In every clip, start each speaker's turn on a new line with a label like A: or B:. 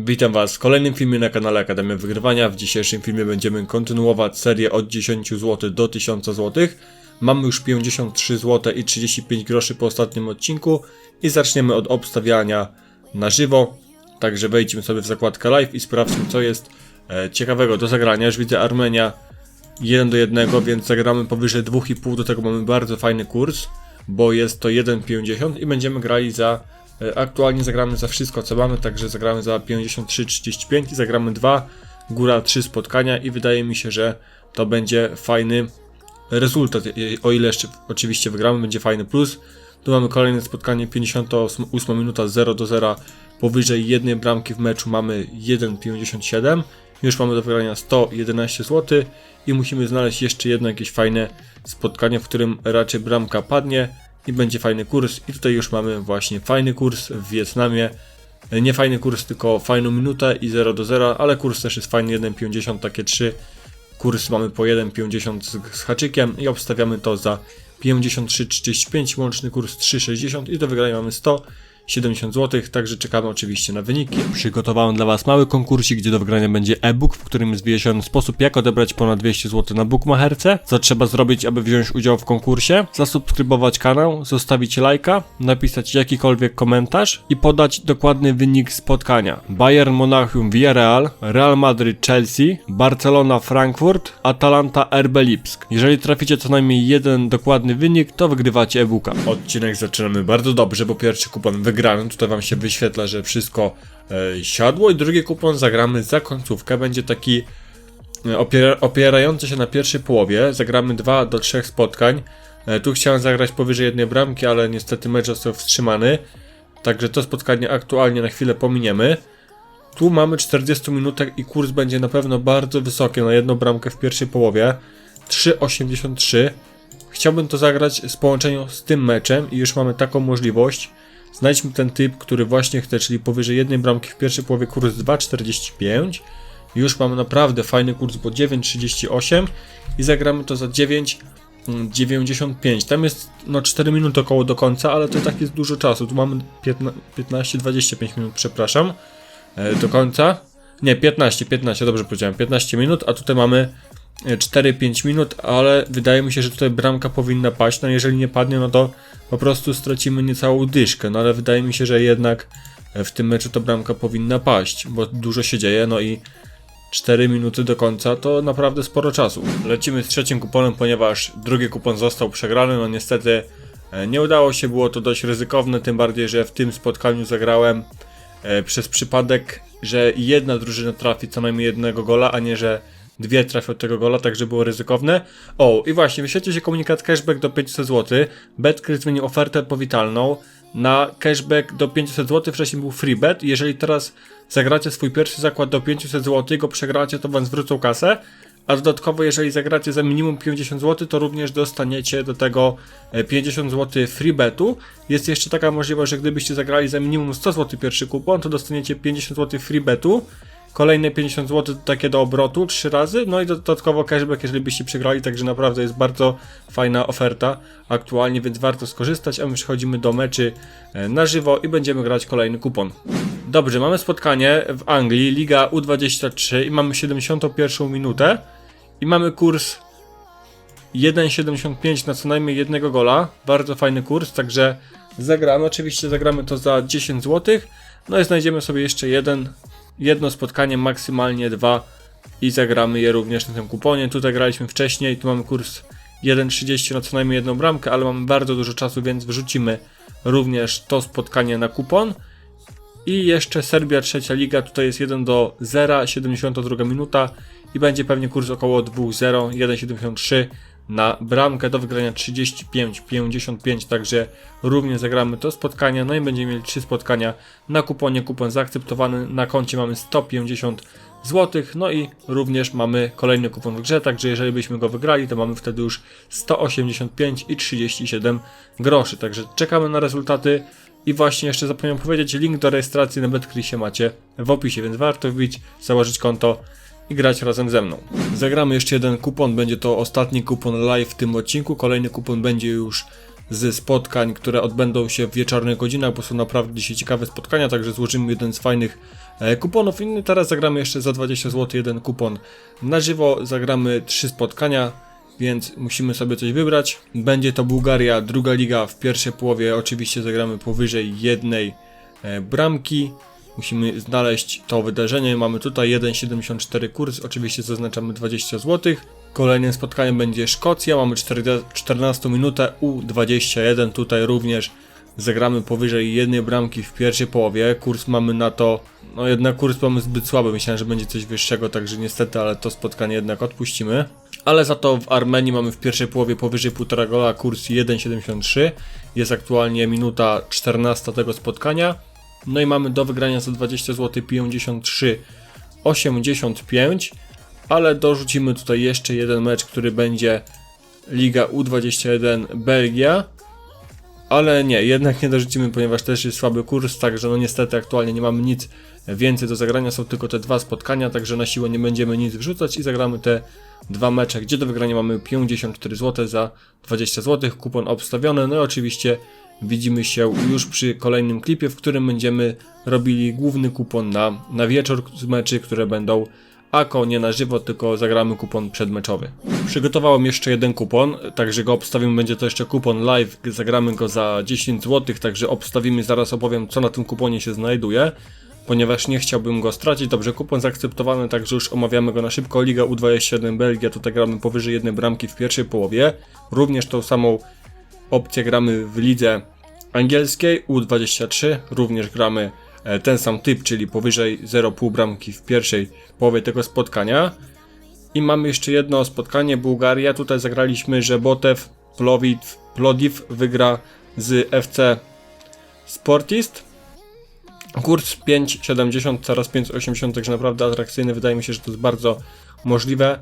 A: Witam Was w kolejnym filmie na kanale Akademia Wygrywania. W dzisiejszym filmie będziemy kontynuować serię od 10 zł do 1000 zł. Mamy już 53 zł i 35 groszy po ostatnim odcinku i zaczniemy od obstawiania na żywo. Także wejdźmy sobie w zakładkę live i sprawdźmy co jest e, ciekawego do zagrania. Już widzę Armenia 1 do 1, więc zagramy powyżej 2,5, do tego mamy bardzo fajny kurs, bo jest to 1,50 i będziemy grali za, aktualnie zagramy za wszystko co mamy, także zagramy za 53,35 i zagramy 2, góra 3 spotkania i wydaje mi się, że to będzie fajny rezultat, e, o ile jeszcze oczywiście wygramy, będzie fajny plus. Tu mamy kolejne spotkanie, 58 minuta 0 do 0, powyżej jednej bramki w meczu mamy 1,57. Już mamy do wygrania 111 zł i musimy znaleźć jeszcze jedno jakieś fajne spotkanie, w którym raczej bramka padnie i będzie fajny kurs. I tutaj już mamy właśnie fajny kurs w Wietnamie. Nie fajny kurs, tylko fajną minutę i 0 do 0, ale kurs też jest fajny, 1,50, takie 3. Kurs mamy po 1,50 z, haczykiem i obstawiamy to za 53,35, łączny kurs 3,60 i do wygrania mamy 170 zł, także czekamy oczywiście na wyniki. Przygotowałem dla Was mały konkursik, gdzie do wygrania będzie e-book, w którym jest wyjaśniony sposób, jak odebrać ponad 200 zł na bookmacherce, co trzeba zrobić, aby wziąć udział w konkursie, zasubskrybować kanał, zostawić lajka, napisać jakikolwiek komentarz i podać dokładny wynik spotkania. Bayern Monachium Villarreal, Real Madrid Chelsea, Barcelona Frankfurt, Atalanta RB Lipsk. Jeżeli traficie co najmniej jeden dokładny wynik, to wygrywacie e-booka. Odcinek zaczynamy bardzo dobrze, bo pierwszy kupon wygrany. Tutaj Wam się wyświetla, że wszystko e, siadło i drugi kupon zagramy za końcówkę. Będzie taki e, opiera, opierający się na pierwszej połowie. Zagramy 2 do 3 spotkań. E, tu chciałem zagrać powyżej jednej bramki, ale niestety mecz został wstrzymany. Także to spotkanie aktualnie na chwilę pominiemy. Tu mamy 40 minutek i kurs będzie na pewno bardzo wysoki na jedną bramkę w pierwszej połowie. 3,83. Chciałbym to zagrać w połączeniu z tym meczem i już mamy taką możliwość. Znajdźmy ten typ, który właśnie chce, czyli powyżej jednej bramki w pierwszej połowie kurs 2,45. Już mamy naprawdę fajny kurs, bo 9,38 i zagramy to za 9,95. Tam jest no 4 minuty około do końca, ale to tak jest dużo czasu. Tu mamy 15-25 minut, przepraszam, e, do końca. Nie, 15, 15, dobrze powiedziałem, 15 minut, a tutaj mamy 4-5 minut, ale wydaje mi się, że tutaj bramka powinna paść. No jeżeli nie padnie, no to po prostu stracimy niecałą dyszkę. No ale wydaje mi się, że jednak w tym meczu to bramka powinna paść, bo dużo się dzieje, no i 4 minuty do końca to naprawdę sporo czasu. Lecimy z trzecim kuponem, ponieważ drugi kupon został przegrany, no niestety e, nie udało się, było to dość ryzykowne, tym bardziej, że w tym spotkaniu zagrałem e, przez przypadek, że jedna drużyna trafi co najmniej jednego gola, a nie, że dwie trafią od tego gola, także było ryzykowne. O, i właśnie, wyświetlił się komunikat cashback do 500 zł. BetCris zmienił ofertę powitalną na cashback do 500 zł, wcześniej był free bet. Jeżeli teraz zagracie swój pierwszy zakład do 500 zł, go przegracie, to wam zwrócą kasę. A dodatkowo, jeżeli zagracie za minimum 50 zł, to również dostaniecie do tego 50 zł free betu. Jest jeszcze taka możliwość, że gdybyście zagrali za minimum 100 zł pierwszy kupon, to dostaniecie 50 zł free betu. Kolejne 50 zł takie do obrotu 3 razy, no i dodatkowo cashback, jeżeli byście przegrali, także naprawdę jest bardzo fajna oferta aktualnie, więc warto skorzystać, a my przechodzimy do meczy e, na żywo i będziemy grać kolejny kupon. Dobrze, mamy spotkanie w Anglii, Liga U23 i mamy 71 minutę i mamy kurs 1,75 na co najmniej jednego gola, bardzo fajny kurs, także zagramy, oczywiście zagramy to za 10 zł, no i znajdziemy sobie jeszcze jeden jedno spotkanie, maksymalnie dwa i zagramy je również na tym kuponie. Tutaj graliśmy wcześniej, tu mamy kurs 1,30 na co najmniej jedną bramkę, ale mamy bardzo dużo czasu, więc wrzucimy również to spotkanie na kupon. I jeszcze Serbia trzecia liga, tutaj jest 1 do 0, 72 minuta i będzie pewnie kurs około 2,0, 1,73 na bramkę do wygrania 35-55, także również zagramy to spotkanie, no i będziemy mieli 3 spotkania na kuponie, kupon zaakceptowany, na koncie mamy 150 zł, no i również mamy kolejny kupon w grze, także jeżeli byśmy go wygrali, to mamy wtedy już 185 i 37 groszy, także czekamy na rezultaty i właśnie jeszcze zapomniałem powiedzieć, link do rejestracji na BetCrisie macie w opisie, więc warto wbić, założyć konto i grać razem ze mną. Zagramy jeszcze jeden kupon, będzie to ostatni kupon live w tym odcinku. Kolejny kupon będzie już ze spotkań, które odbędą się w wieczornych godzinach, bo są naprawdę dzisiaj ciekawe spotkania, także złożymy jeden z fajnych e, kuponów. I teraz zagramy jeszcze za 20 zł jeden kupon na żywo. Zagramy trzy spotkania, więc musimy sobie coś wybrać. Będzie to Bułgaria, druga liga. W pierwszej połowie oczywiście zagramy powyżej jednej e, bramki. Musimy znaleźć to wydarzenie. Mamy tutaj 1,74 kurs. Oczywiście zaznaczamy 20 zł. Kolejnym spotkaniem będzie Szkocja. Mamy 40 14 minutę U21. Tutaj również zagramy powyżej jednej bramki w pierwszej połowie. Kurs mamy na to, no jednak kurs mamy zbyt słaby. Myślałem, że będzie coś wyższego, także niestety, ale to spotkanie jednak odpuścimy. Ale za to w Armenii mamy w pierwszej połowie powyżej 1,5 gola kurs 1,73. Jest aktualnie minuta 14 tego spotkania. No i mamy do wygrania za 20 zł 53 85, ale dorzucimy tutaj jeszcze jeden mecz, który będzie Liga U21 Belgia. Ale nie, jednak nie dorzucimy, ponieważ też jest słaby kurs, także no niestety aktualnie nie mamy nic więcej do zagrania, są tylko te dwa spotkania, także na siłę nie będziemy nic wrzucać i zagramy te dwa mecze, gdzie do wygrania mamy 54 zł za 20 zł, kupon obstawiony, no i oczywiście widzimy się już przy kolejnym klipie, w którym będziemy robili główny kupon na, na wieczór meczy, które będą Ako nie na żywo, tylko zagramy kupon przedmeczowy. Przygotowałem jeszcze jeden kupon, także go obstawimy, będzie to jeszcze kupon live, zagramy go za 10 zł, także obstawimy, zaraz opowiem co na tym kuponie się znajduje. Ponieważ nie chciałbym go stracić, dobrze, kupon zaakceptowany, także już omawiamy go na szybko. Liga U21 Belgia, tutaj gramy powyżej jednej bramki w pierwszej połowie. Również tą samą opcję gramy w lidze angielskiej U23, również gramy ten sam typ, czyli powyżej 0,5 bramki w pierwszej połowie tego spotkania. I mamy jeszcze jedno spotkanie, Bułgaria. Tutaj zagraliśmy, że Botew Plodiv wygra z FC Sportist. Kurs 5,70, teraz 5,80, także naprawdę atrakcyjny. Wydaje mi się, że to jest bardzo możliwe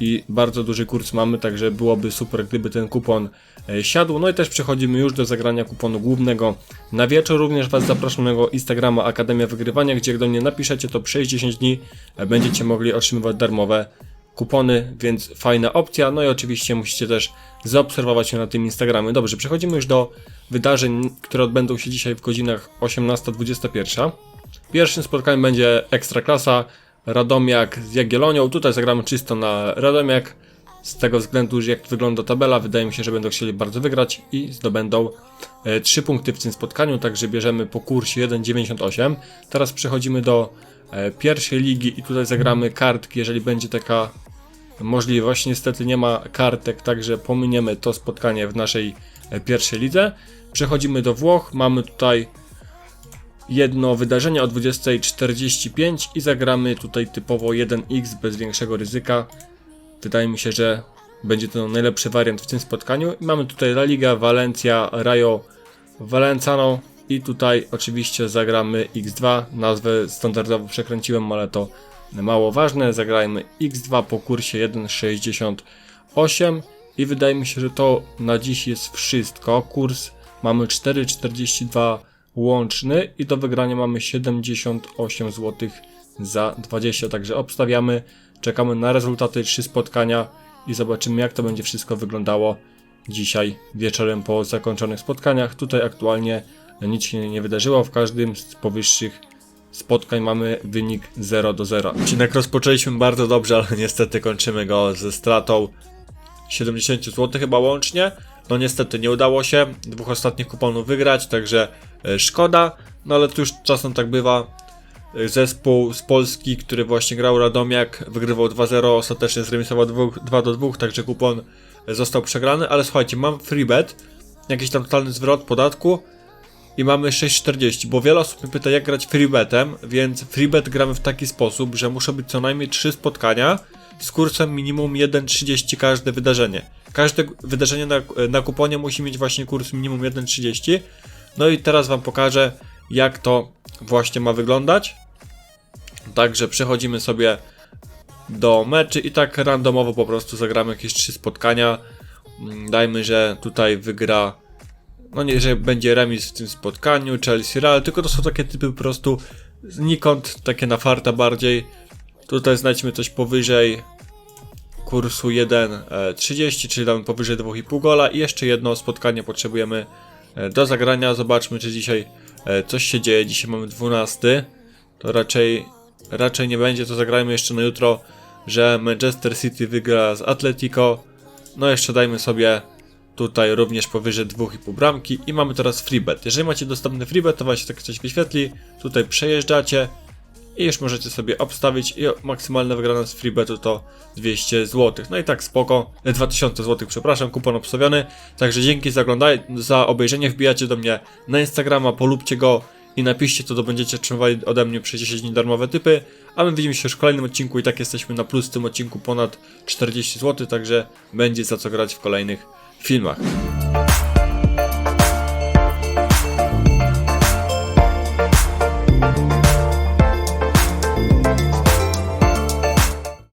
A: i bardzo duży kurs mamy, także byłoby super, gdyby ten kupon e, siadł. No i też przechodzimy już do zagrania kuponu głównego na wieczór. Również Was zapraszam na mojego Instagrama Akademia Wygrywania, gdzie jak do mnie napiszecie, to przez 10 dni e, będziecie mogli otrzymywać darmowe kupony, więc fajna opcja. No i oczywiście musicie też zaobserwować się na tym Instagramie. Dobrze, przechodzimy już do wydarzeń, które odbędą się dzisiaj w godzinach 18-21. Pierwszym spotkaniem będzie Ekstraklasa Radomiak z Jagiellonią. Tutaj zagramy czysto na Radomiak. Z tego względu, że jak wygląda tabela, wydaje mi się, że będą chcieli bardzo wygrać i zdobędą e, 3 punkty w tym spotkaniu, także bierzemy po kursie 1,98. Teraz przechodzimy do e, pierwszej ligi i tutaj zagramy kartki, jeżeli będzie taka możliwość. Niestety nie ma kartek, także pominiemy to spotkanie w naszej e, pierwszej lidze. Przechodzimy do Włoch. Mamy tutaj jedno wydarzenie o 20.45 i zagramy tutaj typowo 1x bez większego ryzyka. Wydaje mi się, że będzie to najlepszy wariant w tym spotkaniu. I mamy tutaj La Liga, Valencia, Rayo Valenzano i tutaj oczywiście zagramy x2. Nazwę standardowo przekręciłem, ale to mało ważne. Zagrajmy x2 po kursie 1,68 i wydaje mi się, że to na dziś jest wszystko. Kurs mamy 4,42 łączny i do wygrania mamy 78 zł za 20, także obstawiamy, czekamy na rezultaty 3 spotkania i zobaczymy jak to będzie wszystko wyglądało dzisiaj wieczorem po zakończonych spotkaniach. Tutaj aktualnie nic się nie wydarzyło, w każdym z powyższych spotkań mamy wynik 0 do 0. Odcinek rozpoczęliśmy bardzo dobrze, ale niestety kończymy go ze stratą 70 zł chyba łącznie. No niestety nie udało się dwóch ostatnich kuponów wygrać, także szkoda, no ale to już czasem tak bywa. E, Zespół z Polski, który właśnie grał Radomiak, wygrywał 2-0, ostatecznie zremisował 2 do 2, także kupon został przegrany, ale słuchajcie, mam free bet, jakiś tam totalny zwrot podatku i mamy 6,40, bo wiele osób mnie pyta jak grać freebetem, więc freebet gramy w taki sposób, że muszą być co najmniej 3 spotkania z kursem minimum 1,30 każde wydarzenie. Każde wydarzenie na, na kuponie musi mieć właśnie kurs minimum 1,30. No i teraz Wam pokażę, jak to właśnie ma wyglądać. Także przechodzimy sobie do meczy i tak randomowo po prostu zagramy jakieś trzy spotkania. Mm, Dajmy, że tutaj wygra. No nie, że będzie remis w tym spotkaniu, Chelsea Real, tylko to są takie typy po prostu znikąd, takie na farta bardziej. Tutaj znajdźmy coś powyżej kursu 1.30, czyli damy powyżej 2,5 gola i jeszcze jedno spotkanie potrzebujemy e, do zagrania. Zobaczmy, czy dzisiaj e, coś się dzieje. Dzisiaj mamy 12. to raczej, raczej nie będzie, to zagrajmy jeszcze na jutro, że Manchester City wygra z Atletico. No jeszcze dajmy sobie tutaj również powyżej 2,5 bramki i mamy teraz freebet. Jeżeli macie dostępny freebet, to się tak coś wyświetli, tutaj przejeżdżacie i już możecie sobie obstawić i maksymalna wygrana z freebetu to 200 zł. No i tak spoko, e, 2000 zł, przepraszam, kupon obstawiony. Także dzięki za, oglądaj, za obejrzenie, wbijacie do mnie na Instagrama, polubcie go i napiszcie to, to będziecie otrzymywali ode mnie przez 10 dni darmowe typy. A my widzimy się już w kolejnym odcinku i tak jesteśmy na plus w tym odcinku ponad 40 zł, także będzie za co grać w kolejnych filmach.